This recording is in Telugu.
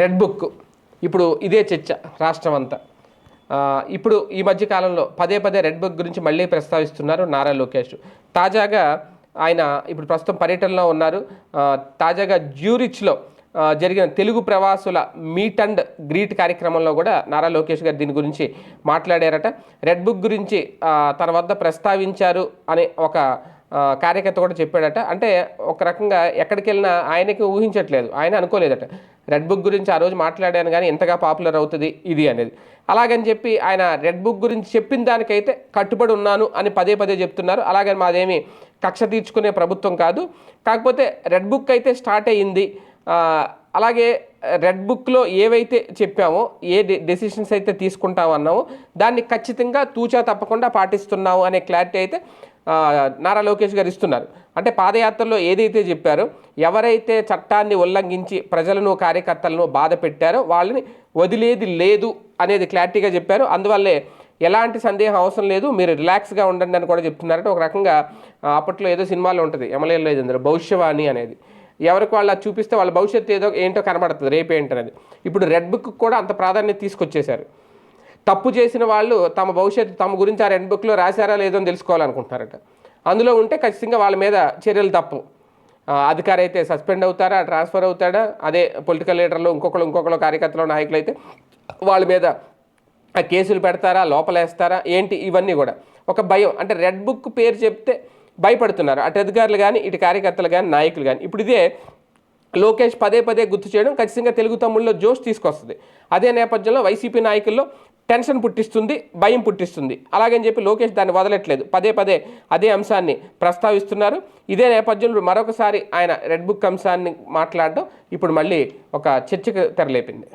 Red book. ఇప్పుడు ఇదే చర్చ రాష్ట్రం అంతా ఇప్పుడు ఈ మధ్య కాలంలో పదే పదే రెడ్ బుక్ గురించి మళ్ళీ ప్రస్తావిస్తున్నారు నారా లోకేష్. తాజాగా ఆయన ఇప్పుడు ప్రస్తుతం పర్యటనలో ఉన్నారు. తాజాగా జ్యూరిచ్లో జరిగిన తెలుగు ప్రవాసుల మీట్ అండ్ గ్రీట్ కార్యక్రమంలో కూడా నారా లోకేష్ గారు దీని గురించి మాట్లాడారట. రెడ్ బుక్ గురించి తన వద్ద ప్రస్తావించారు అనే ఒక కార్యకర్త కూడా చెప్పాడట. అంటే ఒక రకంగా ఎక్కడికి వెళ్ళినా ఆయనకి ఊహించట్లేదు. ఆయన అనుకోలేదట. రెడ్ బుక్ గురించి ఆ రోజు మాట్లాడాను కానీ ఎంతగా పాపులర్ అవుతుంది ఇది అనేది. అలాగని చెప్పి ఆయన రెడ్ బుక్ గురించి చెప్పిన దానికైతే కట్టుబడి ఉన్నాను అని పదే పదే చెప్తున్నారు. అలాగని మాదేమి కక్ష తీర్చుకునే ప్రభుత్వం కాదు. కాకపోతే రెడ్ బుక్ అయితే స్టార్ట్ అయ్యింది. అలాగే రెడ్ బుక్లో ఏవైతే చెప్పామో ఏ డెసిషన్స్ అయితే తీసుకుంటామన్నామో దాన్ని ఖచ్చితంగా తూచా తప్పకుండా పాటిస్తున్నాము అనే క్లారిటీ అయితే నారా లోకేష్ గారు ఇస్తున్నారు. అంటే పాదయాత్రలో ఏదైతే చెప్పారో ఎవరైతే చట్టాన్ని ఉల్లంఘించి ప్రజలను కార్యకర్తలను బాధ పెట్టారో వాళ్ళని వదిలేది లేదు అనేది క్లారిటీగా చెప్పారు. అందువల్లే ఎలాంటి సందేహం అవసరం లేదు మీరు రిలాక్స్గా ఉండండి అని కూడా చెప్తున్నారంటే ఒక రకంగా అప్పట్లో ఏదో సినిమాలో ఉంటుంది ఎమ్మెల్యేలో లేదు అందులో భవిష్యవాణి అనేది. ఎవరికి వాళ్ళు అది చూపిస్తే వాళ్ళ భవిష్యత్తు ఏదో ఏంటో కనబడుతుంది రేపు ఏంటనేది ఇప్పుడు రెడ్ బుక్ కూడా అంత ప్రాధాన్యత తీసుకొచ్చేశారు. తప్పు చేసిన వాళ్ళు తమ భవిష్యత్తు తమ గురించి ఆ రెడ్ బుక్లో రాశారా లేదో అని తెలుసుకోవాలనుకుంటున్నారట. అందులో ఉంటే ఖచ్చితంగా వాళ్ళ మీద చర్యలు తప్పు. అధికారి అయితే సస్పెండ్ అవుతారా ట్రాన్స్ఫర్ అవుతాడా? అదే పొలిటికల్ లీడర్లు ఇంకొకరు ఇంకొకరు కార్యకర్తలు నాయకులు అయితే వాళ్ళ మీద కేసులు పెడతారా లోపలేస్తారా? ఏంటి? ఇవన్నీ కూడా. ఒక భయం. అంటే రెడ్ బుక్ పేరు చెప్తే భయపడుతున్నారు. అటు అధికారులు కానీ ఇటు కార్యకర్తలు కానీ నాయకులు కానీ ఇప్పుడు ఇదే లోకేష్ పదే పదే గుర్తు చేయడం ఖచ్చితంగా తెలుగు తమ్ముళ్ళలో జోష్ తీసుకొస్తుంది. అదే నేపథ్యంలో వైసీపీ నాయకుల్లో టెన్షన్ పుట్టిస్తుంది భయం పుట్టిస్తుంది. అలాగని చెప్పి లోకేష్ దాన్ని వదలట్లేదు. పదే పదే అదే అంశాన్ని ప్రస్తావిస్తున్నారు. ఇదే నేపథ్యంలో మరొకసారి ఆయన రెడ్ బుక్ అంశాన్ని మాట్లాడడం ఇప్పుడు మళ్ళీ ఒక చర్చకు తెరలేపింది.